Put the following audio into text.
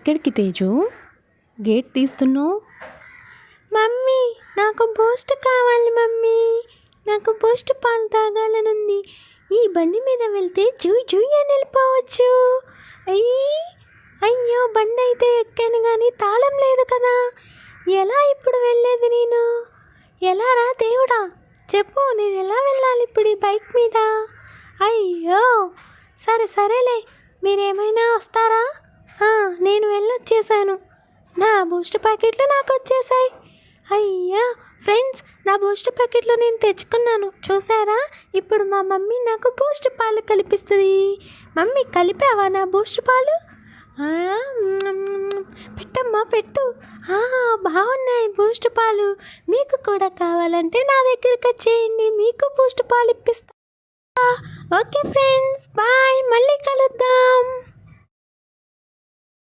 ఎక్కడికి తేజు గేట్ తీస్తున్నావు? మమ్మీ నాకు బూస్ట్ కావాలి మమ్మీ. నాకు బూస్ట్ పాలు తాగాలనుంది. ఈ బండి మీద వెళ్తే జూయ్ జూయ్ అని వెళ్ళిపోవచ్చు. అయ్యి అయ్యో బండి అయితే ఎక్కాను కానీ తాళం లేదు కదా. ఎలా ఇప్పుడు వెళ్ళేది నేను? ఎలా రా దేవుడా? చెప్పు నేను ఎలా వెళ్ళాలి ఇప్పుడు ఈ బైక్ మీద? అయ్యో సరే సరేలే. మీరేమైనా వస్తారా? చేశాను. నా బూస్ట్ ప్యాకెట్లు నాకు వచ్చేసాయి అయ్యా ఫ్రెండ్స్ నా బూస్ట్ ప్యాకెట్లు నేను తెచ్చుకున్నాను. చూసారా ఇప్పుడు మా మమ్మీ నాకు బూస్ట్ పాలు కలిపిస్తుంది. మమ్మీ కలిపావా నా బూస్ట్ పాలు? పెట్టమ్మా పెట్టు. బాగున్నాయి బూస్ట్ పాలు. మీకు కూడా కావాలంటే నా దగ్గరికి వచ్చేయండి మీకు బూస్ట్ పాలు ఇప్పిస్తా. Okay friends bye.